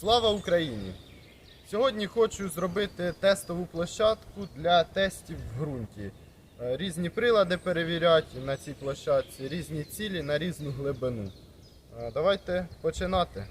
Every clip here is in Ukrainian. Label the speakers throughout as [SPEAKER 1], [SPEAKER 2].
[SPEAKER 1] Слава Україні! Сьогодні хочу зробити тестову площадку для тестів в ґрунті. Е, Різні прилади перевіряти на цій площадці, різні цілі на різну глибину. Е, Давайте починати.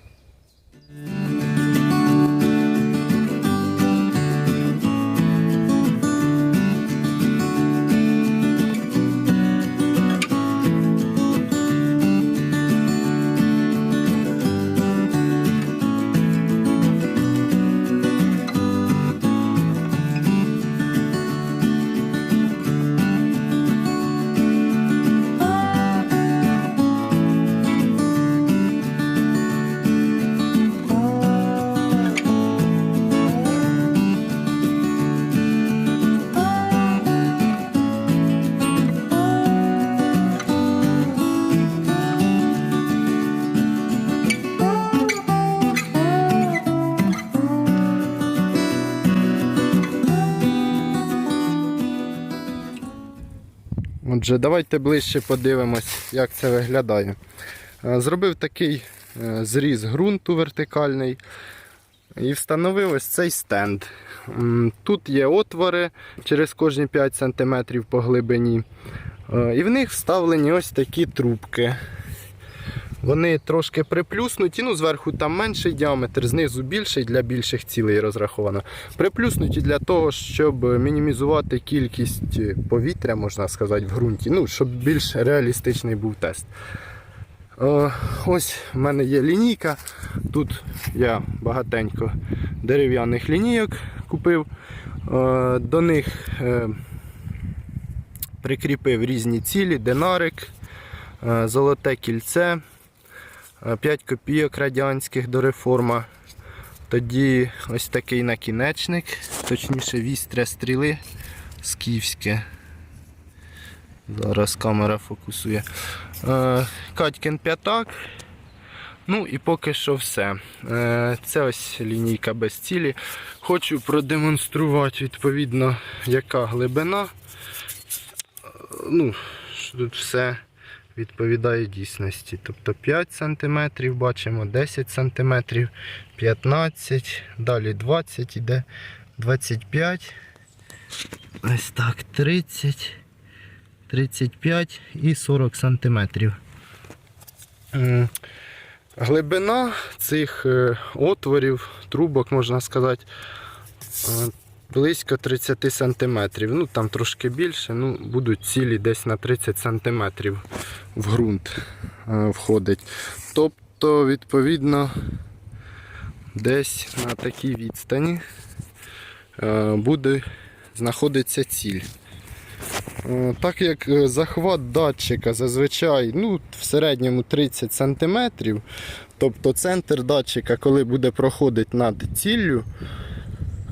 [SPEAKER 1] Отже, давайте ближче подивимось, як це виглядає. Е, Зробив такий е, зріз ґрунту вертикальний і встановив ось цей стенд. Тут є отвори через кожні 5 см по глибині. Е, І в них вставлені ось такі трубки. Вони трошки приплюснуті, ну зверху там менший діаметр, знизу більший для більших цілей розраховано. Приплюснуті для того, щоб мінімізувати кількість повітря, можна сказати, в ґрунті, ну, щоб більш реалістичний був тест. Е, Ось в мене є лінійка. Тут я багатенько дерев'яних лінійок купив. Е, До них е, прикріпив різні цілі, динарик, е, золоте кільце. 5 копійок радянських до реформа. Тоді ось такий накінечник, точніше вістря стріли скіфське. Зараз камера фокусує. Е, Катькин п'ятак. Ну і поки що все. Е, Це ось лінійка без цілі. Хочу продемонструвати відповідно, яка глибина. Е, Ну, що тут все відповідає дійсності. Тобто 5 см бачимо, 10 см, 15 далі 20 іде, 25, ось так, 30, 35 і 40 см. Глибина цих е, отворів, трубок, можна сказати, е, близько 30 см. Ну там трошки більше, ну будуть цілі десь на 30 см в ґрунт е, входить. Тобто, відповідно, десь на такій відстані е, буде знаходитися ціль. Е, Так як захват датчика зазвичай ну, в середньому 30 см, тобто центр датчика, коли буде проходити над ціллю,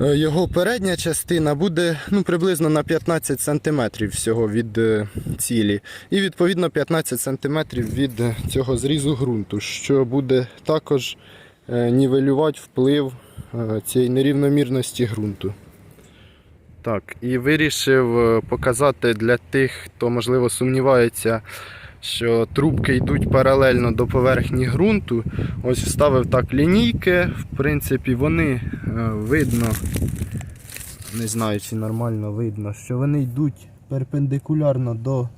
[SPEAKER 1] його передня частина буде ну, приблизно на 15 см всього від е, цілі. І відповідно 15 см від е, цього зрізу ґрунту, що буде також е, нівелювати вплив е, цієї нерівномірності ґрунту. Так, і вирішив е, показати для тих, хто можливо сумнівається, що трубки йдуть паралельно до поверхні ґрунту. Ось вставив так лінійки. В принципі, вони е, видно, не знаю, чи нормально видно, що вони йдуть перпендикулярно до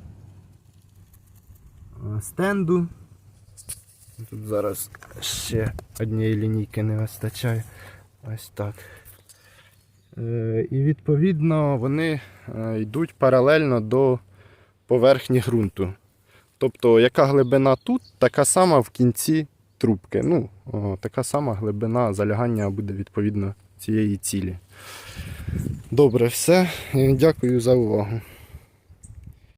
[SPEAKER 1] е, стенду. Тут зараз ще однієї лінійки не вистачає. Ось так. Е, І відповідно вони е, йдуть паралельно до поверхні ґрунту. Тобто, яка глибина тут, така сама в кінці трубки. Ну, о, така сама глибина залягання буде відповідно цієї цілі. Добре, все. Е, Дякую за увагу.